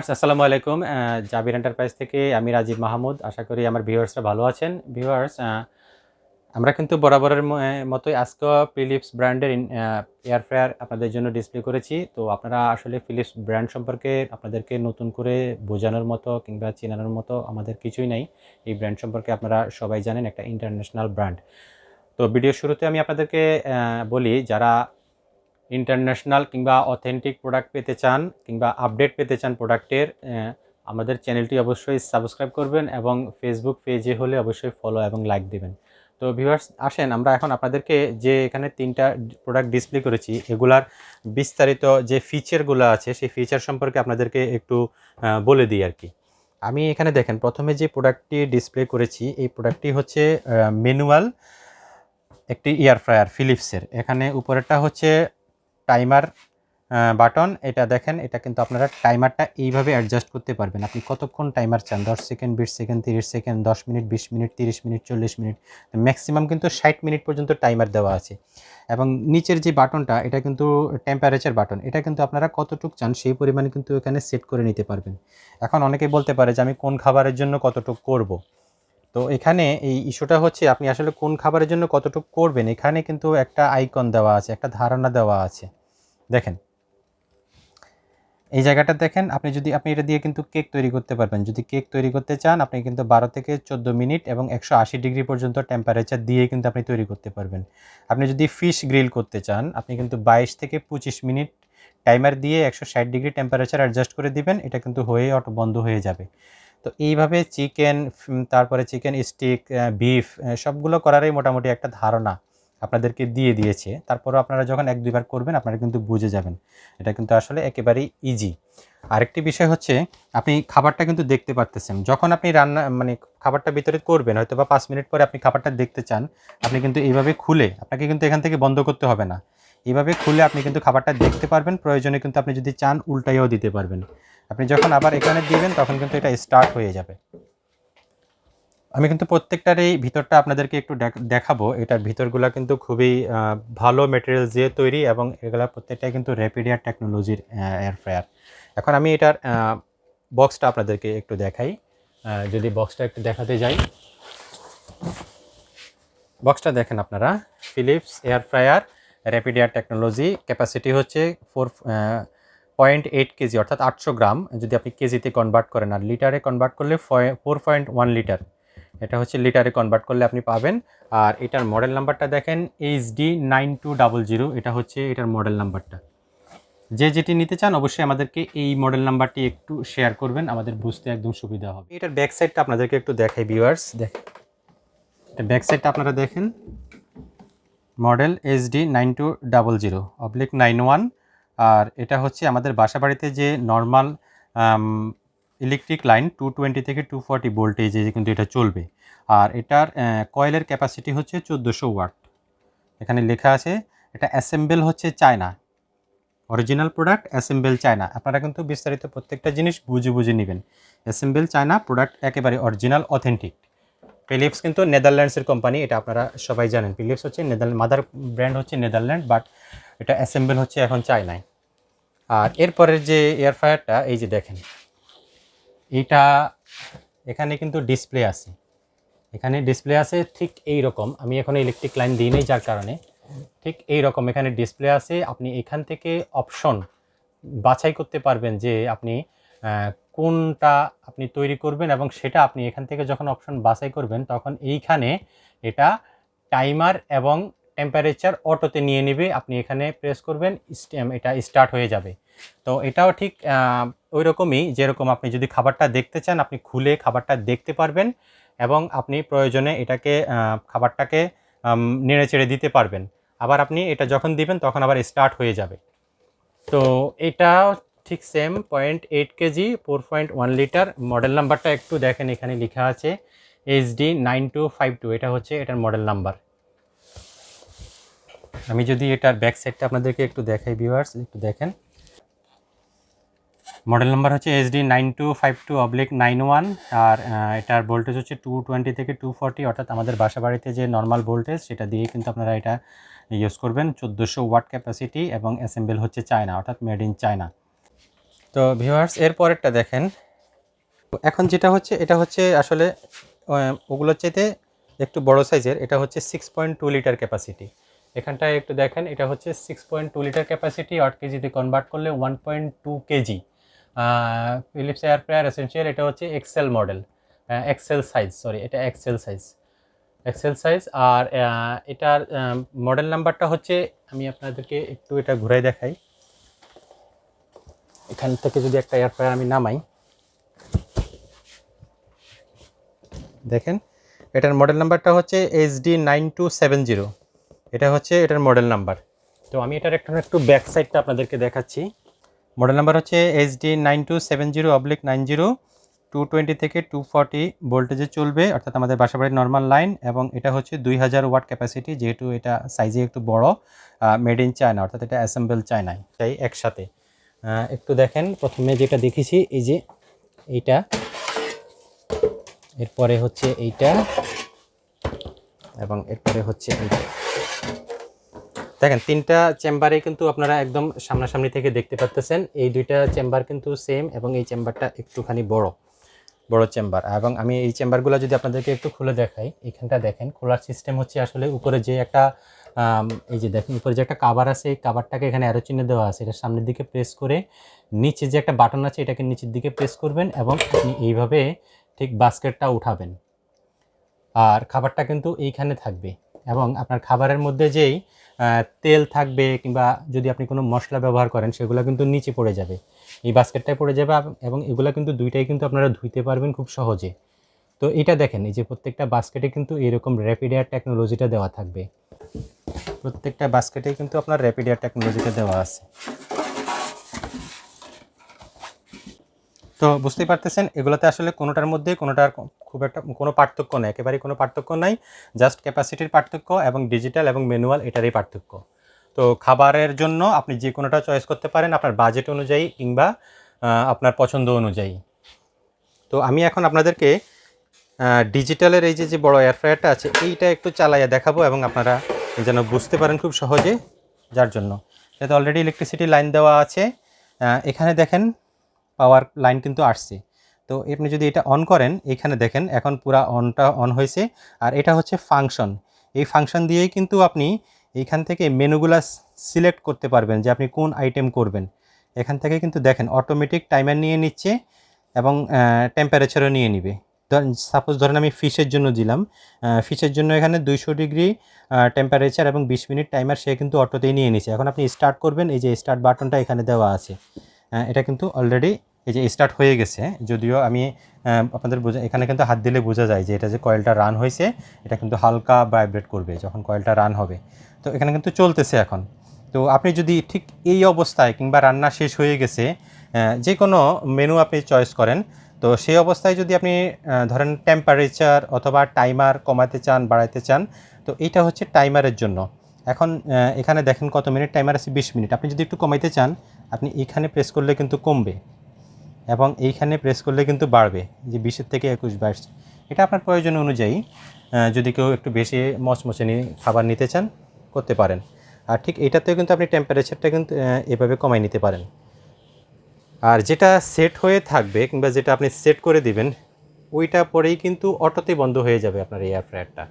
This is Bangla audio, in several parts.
আসসালামু আলাইকুম। জাবির এন্টারপ্রাইজ থেকে আমি রাজীব মাহমুদ। আশা করি আমার ভিউয়ার্সরা ভালো আছেন। ভিউয়ার্স আমরা কিন্তু বরাবরের মতোই আজকেও ফিলিপস ব্র্যান্ডের এয়ার ফ্রায়ার আপনাদের জন্য ডিসপ্লে করেছি। তো আপনারা আসলে ফিলিপস ব্র্যান্ড সম্পর্কে আপনাদেরকে নতুন করে বোঝানোর মতো কিংবা চেনানোর মতো আমাদের কিছুই নাই। এই ব্র্যান্ড সম্পর্কে আপনারা সবাই জানেন, একটা ইন্টারন্যাশনাল ব্র্যান্ড তো ভিডিও শুরুতে আমি আপনাদেরকে বলি, যারা ইন্টারন্যাশনাল কিংবা অথেন্টিক প্রোডাক্ট পেতে চান কিংবা আপডেট পেতে চান প্রোডাক্টের আমাদের চ্যানেলটি অবশ্যই সাবস্ক্রাইব করবেন এবং ফেসবুক পেজে হলে অবশ্যই ফলো এবং লাইক দেবেন। তো ভিউয়ার্স আসেন, আমরা এখন আপনাদেরকে যে এখানে তিনটা প্রোডাক্ট ডিসপ্লে করেছি, এগুলার বিস্তারিত যে ফিচারগুলো আছে, সেই ফিচার সম্পর্কে আপনাদেরকে একটু বলে দিই আর কি। আমি এখানে দেখেন, প্রথমে যে প্রোডাক্টটি ডিসপ্লে করেছি, এই প্রোডাক্টটি হচ্ছে ম্যানুয়াল একটি এয়ার ফ্রায়ার ফিলিপসের এখানে উপরেরটা হচ্ছে টাইমার বাটন, এটা দেখেন, এটা কিন্তু আপনারা টাইমারটা এইভাবে অ্যাডজাস্ট করতে পারবেন। আপনি কতক্ষণ টাইমার চান? দশ সেকেন্ড, বিশ সেকেন্ড, তিরিশ সেকেন্ড, দশ মিনিট, বিশ মিনিট, তিরিশ মিনিট, চল্লিশ মিনিট ম্যাক্সিমাম কিন্তু ষাট মিনিট পর্যন্ত টাইমার দেওয়া আছে। এবং নিচের যে বাটনটা, এটা কিন্তু টেম্পারেচার বাটন, এটা কিন্তু আপনারা কতটুক চান সেই পরিমাণে কিন্তু এখানে সেট করে নিতে পারবেন। এখন অনেকেই বলতে পারে যে, আমি কোন খাবারের জন্য কতটুক করব? তো এখানে এই ইস্যুটা হচ্ছে আপনি আসলে কোন খাবারের জন্য কতটুকু করবেন? এখানে কিন্তু একটা আইকন দেওয়া আছে, একটা ধারণা দেওয়া আছে। দেখেন। এই জায়গাটা দেখেন, আপনি যদি, আপনি এটা দিয়ে কিন্তু কেক তৈরি করতে পারবেন। যদি কেক তৈরি করতে চান, আপনি কিন্তু বারো থেকে চোদ্দ মিনিট এবং একশো আশি ডিগ্রি পর্যন্ত টেম্পারেচার দিয়ে কিন্তু আপনি তৈরি করতে পারবেন। আপনি যদি ফিশ গ্রিল করতে চান, আপনি কিন্তু বাইশ থেকে পঁচিশ মিনিট টাইমার দিয়ে একশো ষাট ডিগ্রি টেম্পারেচার অ্যাডজাস্ট করে দিবেন, এটা কিন্তু হয়ে অটো, বন্ধ হয়ে যাবে। তো এইভাবে চিকেন তারপরে চিকেন স্টিক বিফ সবগুলো করারই মোটামুটি একটা ধারণা আপনাদেরকে দিয়ে দিয়েছে। তারপরও আপনারা যখন এক দুইবার করবেন, আপনারা কিন্তু বুঝে যাবেন। এটা কিন্তু আসলে একেবারেই ইজি আরেকটি বিষয় হচ্ছে, আপনি খাবারটা কিন্তু দেখতে পারতেছেন। যখন আপনি রান্না মানে খাবারটা ভিতরে করবেন, হয়তো বা পাঁচ মিনিট পরে আপনি খাবারটা দেখতে চান, আপনি কিন্তু এইভাবে খুলে, আপনাকে কিন্তু এখান থেকে বন্ধ করতে হবে না। এইভাবে খুলে আপনি কিন্তু খাবারটা দেখতে পারবেন। প্রয়োজনে কিন্তু আপনি যদি চান, উল্টাইও দিতে পারবেন। আপনি যখন আবার এখানে দিবেন, তখন কিন্তু এটা স্টার্ট হয়ে যাবে। আমি কিন্তু প্রত্যেকটারই ভিতরটা আপনাদেরকে একটু দেখাবো। এটার ভিতরগুলো কিন্তু খুবই ভালো মেটেরিয়াল দিয়ে তৈরি এবং এগুলা প্রত্যেকটাই কিন্তু র্যাপিডিয়ার টেকনোলজির এয়ার ফ্রায়ার এখন আমি এটার বক্সটা আপনাদেরকে একটু দেখাই। যদি বক্সটা একটু দেখাতে যাই। বক্সটা দেখেন আপনারা। Philips air fryer rapid air technology capacity হচ্ছে ফোর পয়েন্ট এইট কেজি অর্থাৎ আটশো গ্রাম যদি আপনি কেজিতে কনভার্ট করেন আর লিটারে কনভার্ট করলে ফোর পয়েন্ট ওয়ান লিটার এটা হচ্ছে লিটারে কনভার্ট করলে আপনি পাবেন। আর এটার মডেল নাম্বারটা দেখেন H D nine two double zero এটা হচ্ছে এটার মডেল নাম্বারটা যে যেটি নিতে চান অবশ্যই আমাদেরকে এই মডেল নাম্বারটি একটু শেয়ার করবেন আমাদের বুঝতে একদম সুবিধা হবে। এটার ব্যাক সাইডটা আপনাদেরকে একটু দেখাই ভিউয়ার্স দেখ এটা ব্যাক সাইডটা আপনারা দেখেন model H D nine two double zero oblique nine one আর এটা হচ্ছে আমাদের বাসা বাড়িতে যে normal electric line two twenty থেকে টু ফর্টি ভোল্টেজে কিন্তু এটা চলবে। আর এটার কয়েলের ক্যাপাসিটি হচ্ছে চোদ্দোশো ওয়াট। এখানে লেখা আছে, এটা অ্যাসেম্বল হচ্ছে China. Original product assemble China. আপনারা কিন্তু বিস্তারিত প্রত্যেকটা জিনিস বুঝে বুঝে নেবেন। অ্যাসেম্বল চায়না প্রোডাক্ট একেবারে অরিজিনাল অথেন্টিক ফিলিপস কিন্তু নেদারল্যান্ডসের কোম্পানি এটা আপনারা সবাই জানেন। ফিলিপস হচ্ছে নেদার মাদার ব্র্যান্ড হচ্ছে নেদারল্যান্ড বাট এটা অ্যাসেম্বল হচ্ছে এখন চায়নায়। আর এরপরের যে এয়ার ফ্রায়ারটা এই যে দেখেন, এটা এখানে কিন্তু ডিসপ্লে আছে। এখানে ডিসপ্লে আছে ঠিক এই রকম। আমি এখন ইলেকট্রিক লাইন দিই নেই যার কারণে। ঠিক এই রকম এখানে ডিসপ্লে আছে। আপনি এখান থেকে অপশন বাছাই করতে পারবেন যে আপনি কোনটা আপনি তৈরি করবেন এবং সেটা আপনি এখান থেকে যখন অপশন বাছাই করবেন, তখন এইখানে এটা টাইমার এবং টেম্পারেচার অটোতে নিয়ে নেবে। আপনি এখানে প্রেস করবেন এটা স্টার্ট হয়ে যাবে। তো এটাও ঠিক ওই রকমই যেরকম আপনি যদি খাবারটা দেখতে চান, আপনি খুলে খাবারটা দেখতে পারবেন এবং আপনি প্রয়োজনে এটাকে খাবারটাকে নেড়ে চেড়ে দিতে পারবেন। আবার আপনি এটা যখন দিবেন, তখন আবার স্টার্ট হয়ে যাবে। তো এটা ঠিক same point eight KG four point one litre model নাম্বারটা একটু দেখেন, এখানে লেখা আছে H D nine two five two এটা হচ্ছে এটার মডেল নাম্বার আমি যদি এটার ব্যাক সাইডটা আপনাদেরকে একটু দেখাই ভিউয়ার্স একটু দেখেন। মডেল নাম্বার হচ্ছে H D nine two five two oblique nine one আর এটার ভোল্টেজ হচ্ছে টু টোয়েন্টি থেকে টু ফর্টি অর্থাৎ আমাদের বাসা বাড়িতে যে নর্মাল ভোল্টেজ সেটা দিয়ে কিন্তু আপনারা এটা ইউজ করবেন। চোদ্দোশো ওয়াট ক্যাপাসিটি এবং অ্যাসেম্বল হচ্ছে চায়না, অর্থাৎ মেড ইন চায়না। তো ভিউয়ার্স এর পরেরটা দেখেন। এখন যেটা হচ্ছে, এটা হচ্ছে আসলে ওগুলোর চাইতে একটু বড় সাইজের এটা হচ্ছে six point two litre capacity এখানটায় একটু দেখেন, এটা হচ্ছে six point two litre capacity আট কেজিতে কনভার্ট করলে one point two KG. Philips air fryer essential এটা হচ্ছে XL model XL size sorry এটা এক্সেল সাইজ এক্সেল সাইজ আর এটার মডেল নাম্বারটা হচ্ছে, আমি আপনাদেরকে একটু এটা ঘুরাই দেখাই। এখান থেকে যদি একটা এয়ার ফ্রায়ার আমি নামাই, দেখেন, এটার মডেল নাম্বারটা হচ্ছে H D nine two seven zero এটা হচ্ছে এটার মডেল নাম্বার তো আমি এটার একটা, একটু ব্যাক সাইডটা আপনাদেরকে দেখাচ্ছি। মডেল নাম্বার হচ্ছে H D nine two seven zero oblique nine zero two twenty থেকে টু ফর্টি ভোল্টেজে চলবে, অর্থাৎ আমাদের বাসাবাড়ির নর্মাল লাইন এবং এটা হচ্ছে দুই হাজার ওয়াট ক্যাপাসিটি যেহেতু এটা সাইজে একটু বড় মেড ইন চায়না অর্থাৎ এটা অ্যাসেম্বল চায়নায় তাই একসাথে একটু দেখেন, প্রথমে যেটা দেখেছি, এই যে এইটা, এরপরে হচ্ছে এইটা, এবং এরপরে হচ্ছে এইটা। দেখেন, তিনটা চেম্বারে কিন্তু আপনারা একদম সামনাসামনি থেকে দেখতে পাচ্তেছেন এই দুইটা চেম্বার কিন্তু সেম এবং এই চেম্বারটা একটুখানি বড় বড় চেম্বার। এবং আমি এই চেম্বারগুলো যদি আপনাদেরকে একটু খুলে দেখাই, এখানটা দেখেন খোলার সিস্টেম হচ্ছে আসলে উপরে যে একটা এই যে দেখেন, উপরে যে একটা কাভার আছে, এই কাভারটাকে এখানে অ্যারো চিহ্ন দেওয়া আছে। এটা সামনের দিকে প্রেস করে নিচে যে একটা বাটন আছে, এটাকে নিচের দিকে প্রেস করবেন এবং আপনি এইভাবে ঠিক বাস্কেটটা উঠাবেন। আর খাবারটা কিন্তু এইখানে থাকবে। এবং আপনার খাবারের মধ্যে যেই তেল থাকবে কিংবা যদি আপনি কোনো মশলা ব্যবহার করেন, সেগুলো কিন্তু নিচে পড়ে যাবে। এই বাস্কেটটায় পড়ে যাবে এবং এগুলো কিন্তু দুইটাই কিন্তু আপনারা ধুইতে পারবেন খুব সহজে। তো এটা দেখেন, এই যে প্রত্যেকটা বাস্কেটে কিন্তু এরকম র্যাপিড এয়ার টেকনোলজিটা দেওয়া থাকবে। প্রত্যেকটা বাস্কেটে কিন্তু আপনার র্যাপিড এয়ার টেকনোলজিটা দেওয়া আছে। তো বুঝতেই পারতেছেন, এগুলোতে আসলে কোনোটার মধ্যে কোনোটার খুব একটা কোনো পার্থক্য নেই, একেবারেই কোনো পার্থক্য নাই। জাস্ট ক্যাপাসিটির পার্থক্য এবং ডিজিটাল এবং ম্যানুয়াল এটারই পার্থক্য। তো খাবারের জন্য আপনি যে কোনোটা চয়েস করতে পারেন আপনার বাজেট অনুযায়ী কিংবা আপনার পছন্দ অনুযায়ী। তো আমি এখন আপনাদেরকে ডিজিটালের এই যে যে বড় এয়ার ফ্রায়ারটা আছে, এইটা একটু চালাইয়া দেখাবো এবং আপনারা যেন বুঝতে পারেন খুব সহজে, যার জন্য। এতে অলরেডি ইলেকট্রিসিটি লাইন দেওয়া আছে। এখানে দেখেন পাওয়ার লাইন কিন্তু আসছে। তো আপনি যদি এটা অন করেন, এখানে দেখেন এখন পুরা অনটা অন হয়েছে, আর এটা হচ্ছে ফাংশন এই ফাংশন দিয়েই কিন্তু আপনি এইখান থেকে মেনুগুলা সিলেক্ট করতে পারবেন যে আপনি কোন আইটেম করবেন। এখান থেকে কিন্তু দেখেন অটোমেটিক টাইমার নিয়ে নিচ্ছে এবং টেম্পারেচারও নিয়ে নিবে। সাপোজ ধরেন আমি ফিশের জন্য দিলাম ফিশের জন্য এখানে দুইশো ডিগ্রি টেম্পারেচার এবং বিশ মিনিট টাইমার সে কিন্তু অটোতেই নিয়ে নিচ্ছে। এখন আপনি স্টার্ট করবেন, এই যে স্টার্ট বাটনটা এখানে দেওয়া আছে। এটা কিন্তু অলরেডি এই যে স্টার্ট হয়ে গেছে, যদিও আমি আপনাদের বোঝা, এখানে কিন্তু হাত দিলে বোঝা যায় যে এটা যে কয়েলটা রান হয়েছে, এটা কিন্তু হালকা ভাইব্রেট করবে যখন কয়েলটা রান হবে। তো এখানে কিন্তু চলতেছে এখন। তো আপনি যদি ঠিক এই অবস্থায় কিংবা রান্না শেষ হয়ে গেছে যে কোনো মেনু আপনি চয়েস করেন, তো সেই অবস্থায় যদি আপনি ধরেন টেম্পারেচার অথবা টাইমার কমাতে চান, বাড়াইতে চান, তো এইটা হচ্ছে টাইমারের জন্য। এখন এখানে দেখেন কত মিনিট টাইমার আছে বিশ মিনিট আপনি যদি একটু কমাইতে চান, আপনি এইখানে প্রেস করলে কিন্তু কমবে। এবং এইখানে প্রেস করলে কিন্তু বাড়বে, যে বিশের থেকে একুশ বাইশ এটা আপনার প্রয়োজন অনুযায়ী যদি কেউ একটু বেশি মচমচে নিয়ে খাবার নিতে চান, করতে পারেন। আর ঠিক এটাতেও কিন্তু আপনি টেম্পারেচারটা কিন্তু এভাবে কমাই নিতে পারেন। আর যেটা সেট হয়ে থাকবে, কিংবা যেটা আপনি সেট করে দিবেন, ওইটা পরেই কিন্তু অটোতে বন্ধ হয়ে যাবে আপনার এয়ার ফ্রায়ারটা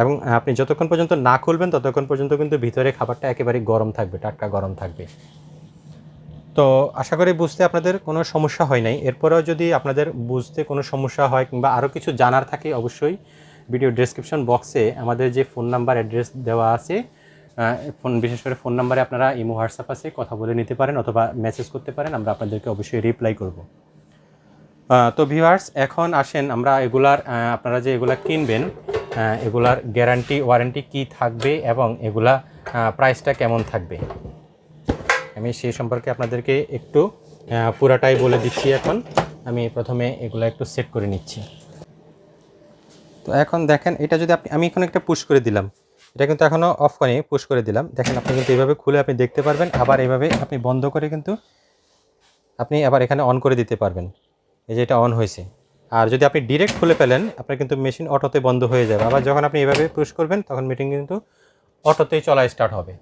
এবং আপনি যতক্ষণ পর্যন্ত না খুলবেন, ততক্ষণ পর্যন্ত কিন্তু ভিতরে খাবারটা একেবারে গরম থাকবে, টাটকা গরম থাকবে। তো আশা করি বুঝতে আপনাদের কোনো সমস্যা হয় নাই। এরপরেও যদি আপনাদের বুঝতে কোনো সমস্যা হয় কিংবা আরও কিছু জানার থাকে, অবশ্যই ভিডিও ডেসক্রিপশন বক্সে আমাদের যে ফোন নাম্বার অ্যাড্রেস দেওয়া আছে ফোন বিশেষ করে ফোন নাম্বারে আপনারা ইমো, হোয়াটসঅ্যাপ আছে, কথা বলে নিতে পারেন অথবা মেসেজ করতে পারেন, আমরা আপনাদেরকে অবশ্যই রিপ্লাই করব। তো ভিউয়ার্স এখন আসেন আমরা এগুলার আপনারা যে এগুলা কিনবেন এগুলার গ্যারান্টি ওয়ারেন্টি কি থাকবে এবং এগুলা প্রাইসটা কেমন থাকবে? আমি সেই সম্পর্কে আপনাদেরকে একটু পুরাটাই বলে দিচ্ছি এখন। আমি প্রথমে এগুলো একটু সেট করে নিচ্ছি। তো এখন দেখেন, এটা যদি আপনি, আমি এখন একটা পুশ করে দিলাম। এটা কিন্তু এখনও অফ করে পুশ করে দিলাম। দেখেন, আপনি কিন্তু এইভাবে খুলে আপনি দেখতে পারবেন, আবার এইভাবে আপনি বন্ধ করে কিন্তু আপনি আবার এখানে অন করে দিতে পারবেন। এই যে এটা অন হয়েছে। আর যদি আপনি ডিরেক্ট খুলে ফেলেন, আপনার কিন্তু মেশিন অটোতে বন্ধ হয়ে যাবে। আবার যখন আপনি এভাবে পুশ করবেন, তখন মিটিং কিন্তু অটোতেই চলা স্টার্ট হবে।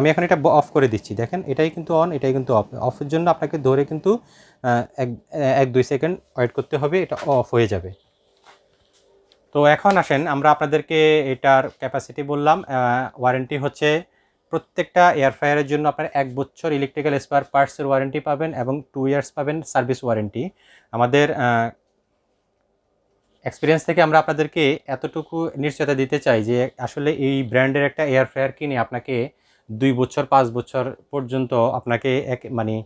আমি এখন এটা অফ করে দিচ্ছি। দেখেন, এটাই কিন্তু অন এটাই কিন্তু অফ অফের জন্য আপনাকে ধরে কিন্তু এক এক, দুই সেকেন্ড ওয়েট করতে হবে, এটা অফ হয়ে যাবে। তো এখন আসেন, আমরা আপনাদেরকে এটার ক্যাপাসিটি বললাম ওয়ারেন্টি হচ্ছে প্রত্যেকটা এয়ার ফ্রায়ারের জন্য আপনার এক বছর ইলেকট্রিক্যাল স্পার পার্টসের ওয়ারেন্টি পাবেন এবং টু ইয়ার্স পাবেন সার্ভিস ওয়ারেন্টি আমাদের এক্সপিরিয়েন্স থেকে আমরা আপনাদেরকে এতটুকু নিশ্চয়তা দিতে চাই যে আসলে এই ব্র্যান্ডের একটা এয়ার ফ্রায়ার কিনে আপনাকে দুই বছর, পাঁচ বছর পর্যন্ত আপনাকে এক মানে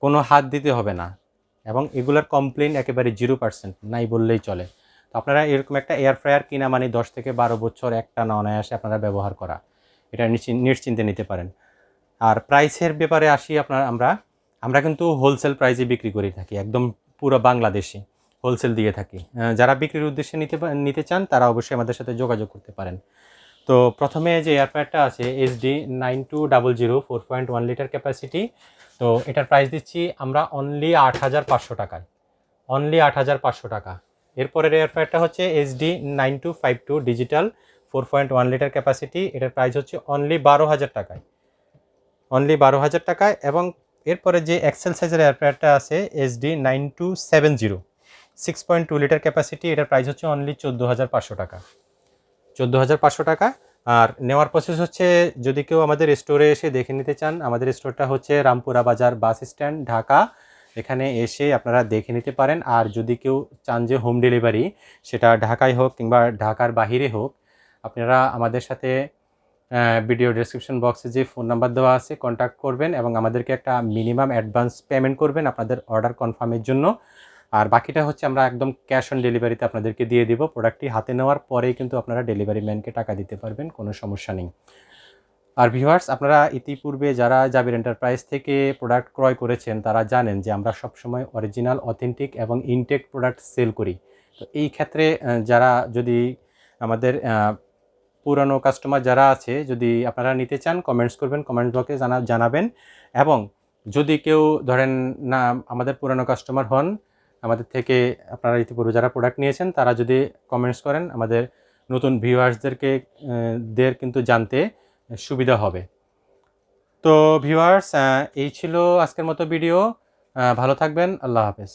কোনো হাত দিতে হবে না। এবং এগুলোর কমপ্লেন একেবারে জিরো পার্সেন্ট নাই বললেই চলে। তো আপনারা এরকম একটা এয়ার ফ্রায়ার কিনা মানে দশ থেকে বারো বছর একটা না অনায়াসে আপনারা ব্যবহার করা। এটা নিশ্চিন- নিশ্চিন্তে নিতে পারেন। আর প্রাইসের ব্যাপারে আসি আপনার, আমরা আমরা কিন্তু হোলসেল প্রাইসে বিক্রি করে থাকি, একদম পুরো বাংলাদেশে হোলসেল দিয়ে থাকি। যারা বিক্রির উদ্দেশ্যে নিতে নিতে চান, তারা অবশ্যই আমাদের সাথে যোগাযোগ করতে পারেন। তো প্রথমে যে এয়ারফ্রায়ারটা আছে HD nine two double zero four point one litre capacity তো এটার প্রাইস দিচ্ছি আমরা অনলি আট হাজার পাঁচশো টাকায়। অনলি আট হাজার পাঁচশো টাকা। এরপরের এয়ারফ্রায়ারটা হচ্ছে HD nine two five two digital four point one litre capacity এটার প্রাইস হচ্ছে অনলি বারো হাজার টাকায়। অনলি বারো হাজার টাকায় এবং এরপরে যে এক্সেল সাইজের এয়ারফ্রায়ারটা আছে HD nine two seven zero six point two litre capacity এটার প্রাইস হচ্ছে অনলি চোদ্দ হাজার পাঁচশো টাকা। চোদ্দ হাজার পাঁচশো টাকা। আর নেওয়ার প্রসেস হচ্ছে, যদি কেউ আমাদের স্টোরে এসে দেখে নিতে চান, আমাদের স্টোরটা হচ্ছে রামপুরা বাজার বাস স্ট্যান্ড, ঢাকা। এখানে এসে আপনারা দেখে নিতে পারেন। আর যদি কেউ চান যে হোম ডেলিভারি সেটা ঢাকায় হোক কিংবা ঢাকার বাহিরে হোক, আপনারা আমাদের সাথে ভিডিও ডেসক্রিপশন বক্সে যে ফোন নাম্বার দেওয়া আছে কন্ট্যাক্ট করবেন এবং আমাদেরকে একটা মিনিমাম অ্যাডভান্স পেমেন্ট করবেন আপনাদের অর্ডার কনফার্মের জন্য। আর বাকিটা হচ্ছে আমরা একদম ক্যাশ অন ডেলিভারিতে আপনাদেরকে দিয়ে দিব। প্রোডাক্টটি হাতে নেওয়ার পরেই কিন্তু আপনারা ডেলিভারি ম্যানকে টাকা দিতে পারবেন, কোনো সমস্যা নেই। আর ভিউয়ার্স আপনারা ইতিপূর্বে যারা জাবির এন্টারপ্রাইজ থেকে প্রোডাক্ট ক্রয় করেছেন, তারা জানেন যে আমরা সবসময় অরিজিনাল অথেন্টিক এবং ইনটেক প্রোডাক্ট সেল করি। তো এই ক্ষেত্রে যারা যদি আমাদের পুরানো কাস্টমার যারা আছে, যদি আপনারা নিতে চান কমেন্টস করবেন কমেন্ট বক্সে জানা, জানাবেন। এবং যদি কেউ ধরেন না, আমাদের পুরানো কাস্টমার হন আমাদের থেকে আপনারা ইতিপূর্বে যারা প্রোডাক্ট নিয়েছেন, তারা যদি কমেন্টস করেন, আমাদের নতুন ভিউয়ার্সদেরকে দের কিন্তু জানতে সুবিধা হবে। তো ভিউয়ার্স এই ছিল আজকের মতো ভিডিও। ভালো থাকবেন, আল্লাহ হাফেজ।